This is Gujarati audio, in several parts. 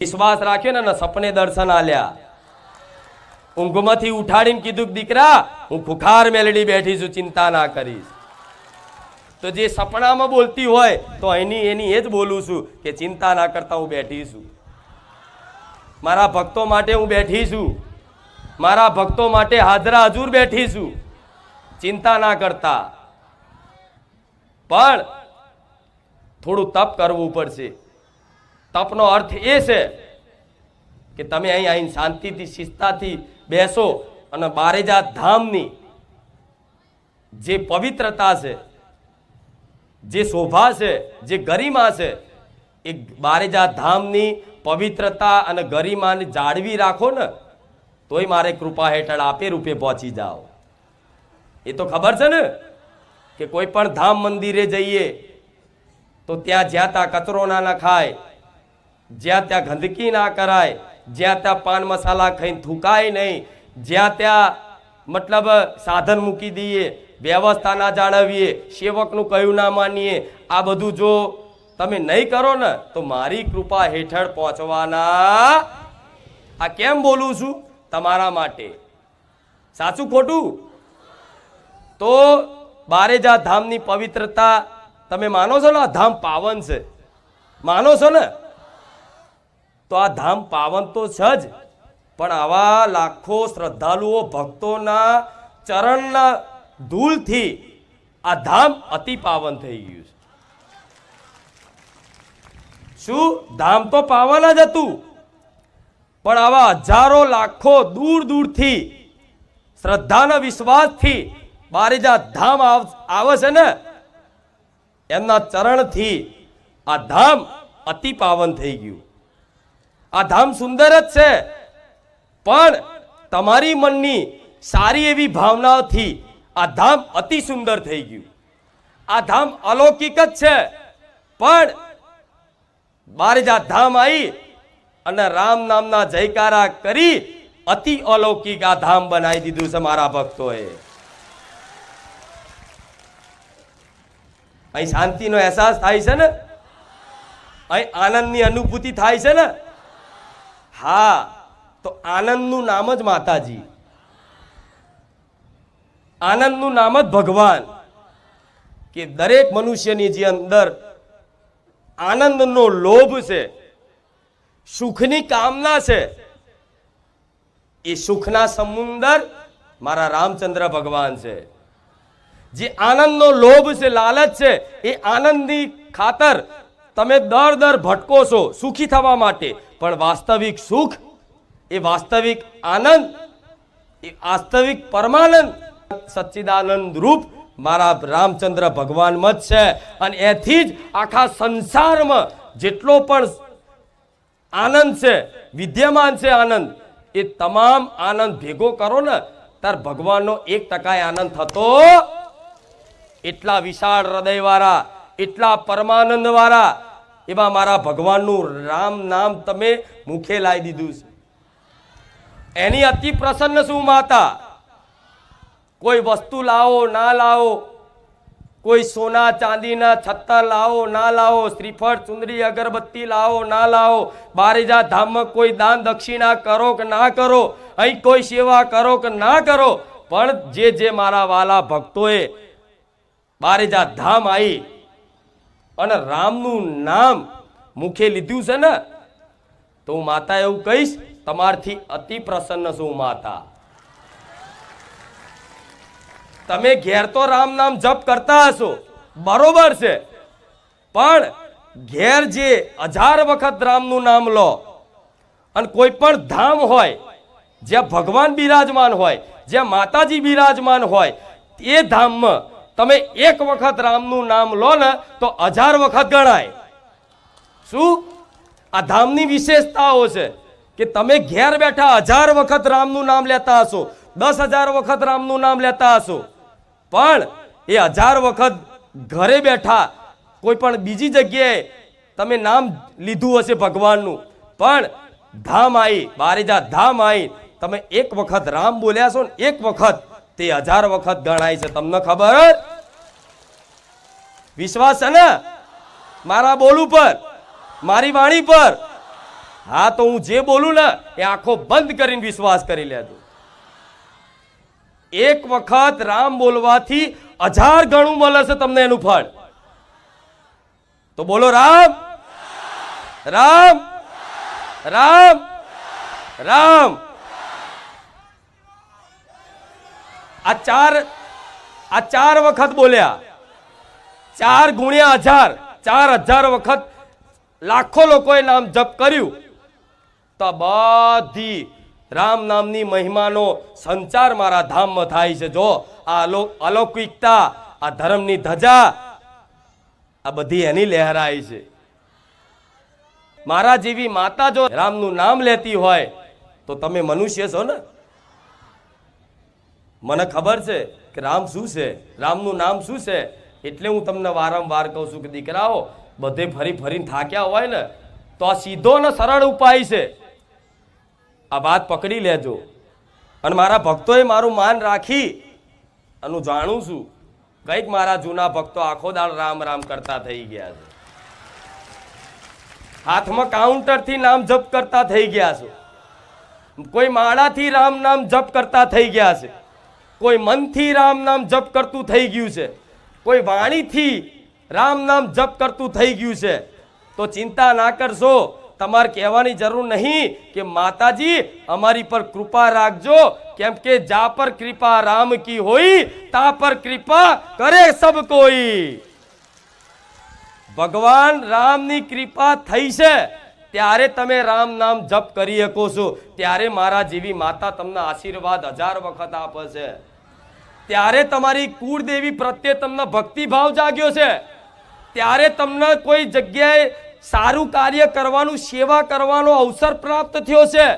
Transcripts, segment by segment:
વિશ્વાસ રાખ્યો ને સપને દર્શન આલ્યા. ઊંઘમાંથી ઉઠાડીને કીધું દીકરા, હું ખુખાર મેલડી બેઠી છું, ચિંતા ના કરીશ. તો જે સપનામાં બોલતી હોય, તો એની એની એ જ બોલું છું કે, ચિંતા ના કરતા હું બેઠી છું. મારા ભક્તો માટે હું બેઠી છું. મારા ભક્તો માટે હાજરા હજુર બેઠી છું. ચિંતા ના કરતા. પણ થોડું તપ કરવું પડશે. તપનો અર્થ એ છે કે તમે અહીં અહીં શાંતિથી શિસ્તાથી બેસો અને બારેજા ધામની જે પવિત્રતા છે, જે શોભા છે, જે ગરિમા છે, એ બારેજા ધામની પવિત્રતા અને ગરિમાને જાળવી રાખો ને, તોય મારે કૃપા હેઠળ આપે રૂપે પહોંચી જાઓ. એ તો ખબર છે ને કે કોઈ પણ ધામ મંદિરે જઈએ, તો ત્યાં જ્યાં ત્યાં કચરો ના નખાય જ્યાં ત્યાં ગંદકી ના કરાય, જ્યાં ત્યાં પાન મસાલા ખાઈને થૂકાય નહીં, જ્યાં ત્યાં મતલબ સાધન મૂકી દઈએ, વ્યવસ્થા ના જાળવીએ, સેવકનું કયું ના માનીએ, આ બધું જો તમે નહીં કરો ને, તો મારી કૃપા હેઠળ પહોંચવાના. આ કેમ બોલું છું? તમારા માટે. સાચું ખોટું? તો બારેજા ધામની પવિત્રતા તમે માનો છો ને? આ ધામ પાવન છે. માનો છો ને? તો આ ધામ પાવન તો છે જ. પણ આવા લાખો શ્રદ્ધાળુઓ ભક્તોના ચરણના ધૂળથી આ ધામ અતિ પાવન થઈ ગયું છે. શું? ધામ તો પાવન જ હતું. પણ આવા હજારો લાખો દૂર દૂરથી શ્રદ્ધાના વિશ્વાસથી બારેજા ધામ આવ- છે ને? એમના ચરણથી આ ધામ અતિ પાવન થઈ ગયું. આ ધામ સુંદર જ છે. પણ તમારી મનની સારી એવી ભાવનાઓથી આ ધામ અતિ સુંદર થઈ ગયું. આ ધામ અલૌકિક જ છે. પણ બારેજા ધામ આવી અને રામ નામના જયકારા કરી અતિ અલૌકિક આ ધામ બનાવી દીધું છે મારા ભક્તોએ. અહીં શાંતિનો અહેસાસ થાય છે ને? અહીં આનંદની અનુભૂતિ થાય છે ને? હા, તો આનંદનું નામ જ માતાજી. આનંદનું નામ જ ભગવાન. કે દરેક મનુષ્યની જે અંદર આનંદનો લોભ છે, સુખની કામના છે, એ સુખના સમુંદર મારા રામચંદ્ર ભગવાન છે. જે આનંદનો લોભ છે, લાલચ છે, એ આનંદની ખાતર તમે દર દર ભટકો છો સુખી થવા માટે. પણ વાસ્તવિક સુખ એ વાસ્તવિક આનંદ, એ વાસ્તવિક પરમાનંદ. સચ્ચિદાનંદ રૂપ મારા રામચંદ્ર ભગવાનમાં જ છે. અને એથી જ આખા સંસારમાં જેટલો પણ આનંદ છે, વિદ્યમાન છે આનંદ, એ તમામ આનંદ ભેગો કરો ને, તાર ભગવાનનો એક ટકાય આનંદ થતો એટલા વિશાળ હૃદયવાળા, એટલા પરમાનંદ એવા મારા ભગવાનનું રામ નામ તમે મુખે લાવી દીધું છે. એની અતિ પ્રસન્ન શું માતા? કોઈ વસ્તુ લાવો, ના લાવો, કોઈ સોના ચાંદીના છત્તા લાવો, ના લાવો, શ્રીફળ ચુંદડી અગરબત્તી લાવો, ના લાવો, બારેજા ધામમાં કોઈ દાન દક્ષિણા કરો કે ના કરો, અહીં કોઈ સેવા કરો કે ના કરો, પણ જે જે મારા વાલા ભક્તોએ બારેજા ધામ આવી અને રામનું નામ મુખે લીધું છે ને, તો હું માતા એવું કહીશ, તમારથી અતિ પ્રસન્ન છું માતા. તમે ઘેર તો રામ નામ જપ કરતા હશો, બરોબર છે, પણ ઘેર જે હજાર વખત રામનું નામ લો, અને કોઈ પણ ધામ હોય, જ્યાં ભગવાન બિરાજમાન હોય, જ્યાં માતાજી બિરાજમાન હોય, એ ધામમાં તમે એક વખત રામનું નામ લો ને તો હજાર વખત ગણાય. શું? આ ધામની વિશેષતાઓ છે કે તમે ઘેર બેઠા હજાર વખત રામનું નામ લેતા હશો, દસ હજાર વખત રામનું નામ લેતા હશો. પણ એ હજાર વખત ઘરે બેઠા કોઈ પણ બીજી જગ્યાએ તમે નામ લીધું હશે ભગવાનનું, પણ ધામ આવી બારેજા ધામ આવી તમે એક વખત રામ બોલ્યા છો ને એક વખત તે હજાર વખત ગણાય છે. તમને ખબર વિશ્વાસ છે ને? મારા બોલું પર મારી વાણી પર. હા, તો હું જે બોલું ને, એ આંખો બંધ કરીને વિશ્વાસ કરી લેજો. એક વખત રામ બોલવાથી હજાર ગણું મળે છે તમને એનું ફળ. તો બોલો, રામ. રામ. રામ. રામ. આ ચાર આ ચાર વખત બોલ્યા. ચાર ગુણ્યા હજાર, ચાર હજાર વખત લાખો લોકોએ નામ જપ કર્યું. તો બધી રામ નામની મહિમાનો સંચાર મારા ધામમાં થાય છે. જો આ અલો અલૌકિકતા, આ ધર્મની ધજા, આ બધી એની લહેરાય છે. મારા જેવી માતા જો રામનું નામ લેતી હોય, તો તમે મનુષ્ય છો ને? મને ખબર છે કે રામ શું છે? રામનું નામ શું છે? એટલે હું તમને વારંવાર કહું છું કે દીકરાઓ, બધે ફરી ફરીને થાક્યા હોય ને, તો આ સીધો ને સરળ ઉપાય છે. આ વાત પકડી લેજો. અને મારા ભક્તોએ મારું માન રાખી અને હું જાણું છું, કંઈક મારા જૂના ભક્તો આખો દાળ રામ રામ કરતા થઈ ગયા છે. હાથમાં કાઉન્ટરથી નામ જપ કરતા થઈ ગયા છો. કોઈ માળાથી રામ નામ જપ કરતા થઈ ગયા છે. કોઈ મનથી રામ નામ જપ કરતું થઈ ગયું છે. કોઈ વાણીથી રામ નામ જપ કરતું થઈ ગયું છે. તો ચિંતા ના કરશો. તમારે કહેવાની જરૂર નહીં કે માતાજી, અમારી પર કૃપા રાખજો. કેમ કે જા પર કૃપા રામ કી હોય, તા પર કૃપા કરે સબ કોઈ. ભગવાન રામની કૃપા થઈ છે. ત્યારે તમે રામ નામ જપ કરી શકો છો. ત્યારે મારા જેવી માતા તમને આશીર્વાદ હજાર વખત આપે છે. ત્યારે તમારી કુળદેવી પ્રત્યે તમને ભક્તિભાવ જાગ્યો છે. ત્યારે તમને કોઈ જગ્યાએ સારું કાર્ય કરવાનું, સેવા કરવાનો અવસર પ્રાપ્ત થયો છે.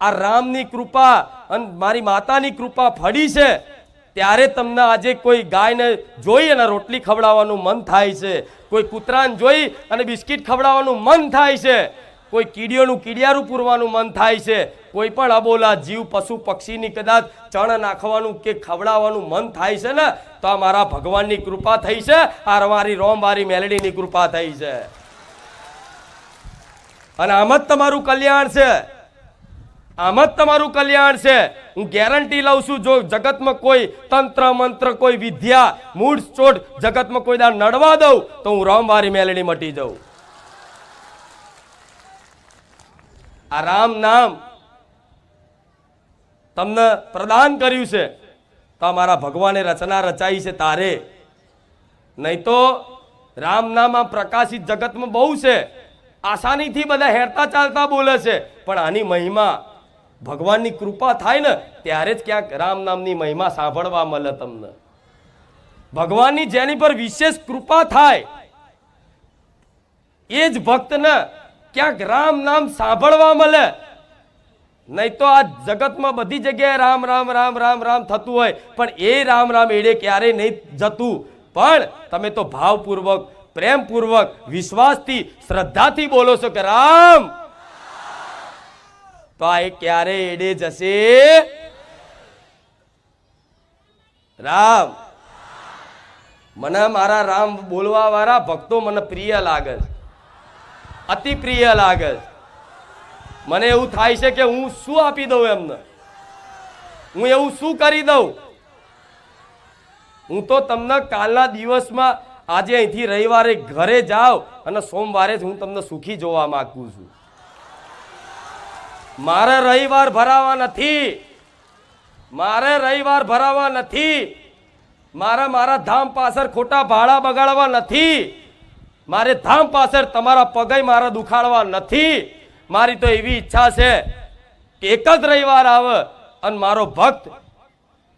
આ રામની કૃપા અને મારી માતાની કૃપા ફળી છે. ત્યારે તમને આજે કોઈ ગાયને જોઈ અને રોટલી ખવડાવવાનું મન થાય છે. કોઈ કૂતરાને જોઈ અને બિસ્કિટ ખવડાવવાનું મન થાય છે. કોઈ કીડીઓનું કીડિયારું પૂરવાનું મન થાય છે. કોઈ પણ અબોલા જીવ, પશુ, પક્ષીની કદાચ ચણ નાખવાનું કે ખવડાવવાનું મન થાય છે ને, તો આ મારા ભગવાનની કૃપા થઈ છે, આ મારી રોમવારી મેલડીની કૃપા થઈ છે. અને આમ જ તમારું કલ્યાણ છે. આમ જ તમારું કલ્યાણ છે. હું ગેરંટી લઉં છું, જો જગતમાં કોઈ તંત્ર, મંત્ર, કોઈ વિદ્યા, મૂળ, ચોટ જગતમાં કોઈ દાળ નડવા દઉં, તો હું રામવારી મેલડી મટી જાઉં. આ રામ નામ તમને પ્રદાન કર્યું છે. તો મારા ભગવાને રચના રચાઈ છે તારે. નહીં તો રામ નામ આ પ્રકાશિત જગતમાં બહુ છે. આસાનીથી બધા હેરતા ચાલતા બોલે છે. પણ આની મહિમા ભગવાનની કૃપા થાય ને ત્યારે જ ક્યાંક રામ નામની મહિમા સાંભળવા મળે તમને. ભગવાનની જેની પર વિશેષ કૃપા થાય, એ જ ભક્તને ક્યાંક રામ નામ સાંભળવા મળે. નહીં તો આ જગતમાં બધી જગ્યાએ રામ રામ રામ રામ રામ થતું હોય. પણ એ રામ રામ એડે ક્યારેય નહીં જતું. પણ તમે તો ભાવપૂર્વક, પ્રેમપૂર્વક, વિશ્વાસથી, શ્રદ્ધાથી બોલો છો કે રામ! તો આ એ ક્યારે એડે જશે? રામ! મને મારા રામ બોલવા વાળા ભક્તો મને પ્રિય લાગે અતિ પ્રિય લાગે છે. મને એવું થાય છે કે હું શું આપી દઉં એમને? હું એવું શું કરી દઉં? હું તો તમને કાલના દિવસમાં આજે અહીંથી રવિવારે ઘરે જાઓ અને સોમવારે જ હું તમને સુખી જોવા માગું છું. મારે રવિવાર ભરાવા નથી. મારે રવિવાર ભરાવા નથી. મારા મારા ધામ પાછળ ખોટા ભાડા બગાડવા નથી. મારે ધામ પાછળ તમારા પગય મારા દુખાડવા નથી. મારી તો એવી ઈચ્છા છે કે એક જ રવિવાર આવે અને મારો ભક્ત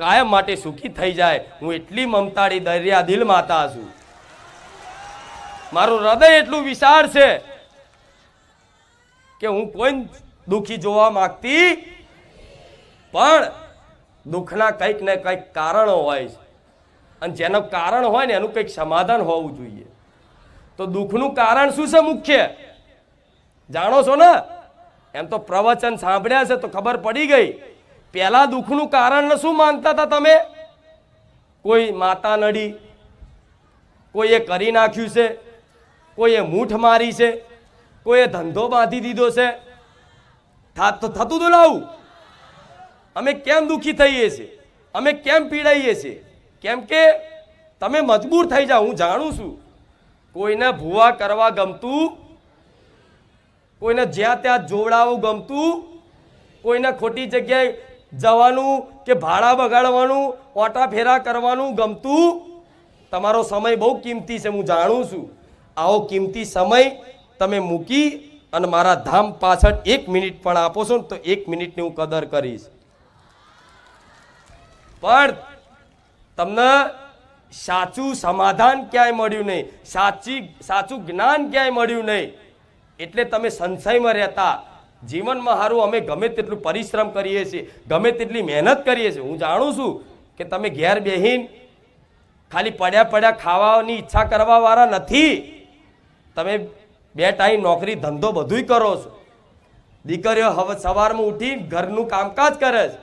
કાયમ માટે સુખી થઈ જાય. હું એટલી મમતાળી દરિયા દિલ માતા છું. મારું હૃદય એટલું વિશાળ છે કે હું કોઈ દુખી જોવા માંગતી પણ દુઃખના કંઈક ને કંઈક કારણો હોય છે. અને જેનું કારણ હોય ને એનું કંઈક સમાધાન હોવું જોઈએ. તો દુઃખનું કારણ શું છે મુખ્ય? જાણો છો ને? એમ તો પ્રવચન સાંભળ્યા છે તો ખબર પડી ગઈ. પહેલા દુઃખનું કારણ શું માનતા હતા તમે? કોઈ માતા નડી, કોઈએ કરી નાખ્યું છે, કોઈએ મૂઠ મારી છે, કોઈએ ધંધો બાંધી દીધો છે. થતું તો લાવું અમે કેમ દુઃખી થઈએ છીએ? અમે કેમ પીડાઈએ છીએ? કેમ કે તમે મજબૂર થઈ જાઓ, હું જાણું છું. કોઈને ભૂવા કરવા ગમતું કોઈને જ્યાં ત્યાં જોડાવું ગમતું, કોઈને ખોટી જગ્યાએ જવાનું કે ભાડા બગાડવાનું, ઓટા ફેરા કરવાનું ગમતું, તમારો સમય બહુ કિંમતી છે, હું જાણું છું. આવો કિંમતી સમય તમે મૂકી અને મારા ધામ પાછળ એક મિનિટ પણ આપો છો ને તો એક મિનિટની હું કદર કરીશ. પણ તમને સાચું સમાધાન ક્યાંય મળ્યું નહીં, સાચી, સાચું જ્ઞાન ક્યાંય મળ્યું નહીં. એટલે તમે સંશયમાં રહેતા. જીવનમાં સારું અમે ગમે તેટલું પરિશ્રમ કરીએ છીએ, ગમે તેટલી મહેનત કરીએ છીએ. હું જાણું છું કે તમે ઘેર બેહીન ખાલી પડ્યા પડ્યા ખાવાની ઈચ્છા કરવાવાળા નથી. તમે બે ટાઈમ નોકરી, ધંધો બધુંય કરો છો. દીકરીઓ હવે, સવારમાં ઉઠી ઘરનું કામકાજ કરે છે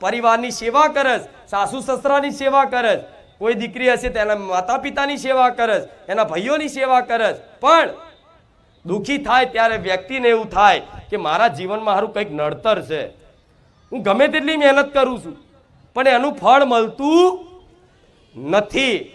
પરિવારની સેવા કરે છે, સાસુ સસરાની સેવા કરે છે. કોઈ દીકરી હશે તેના માતા પિતાની સેવા કરે છે, એના ભાઈઓની સેવા કરે છે. પણ દુઃખી થાય ત્યારે વ્યક્તિને એવું થાય કે મારા જીવનમાં મારું કંઈક નડતર છે. હું ગમે તેટલી મહેનત કરું છું, પણ એનું ફળ મળતું નથી.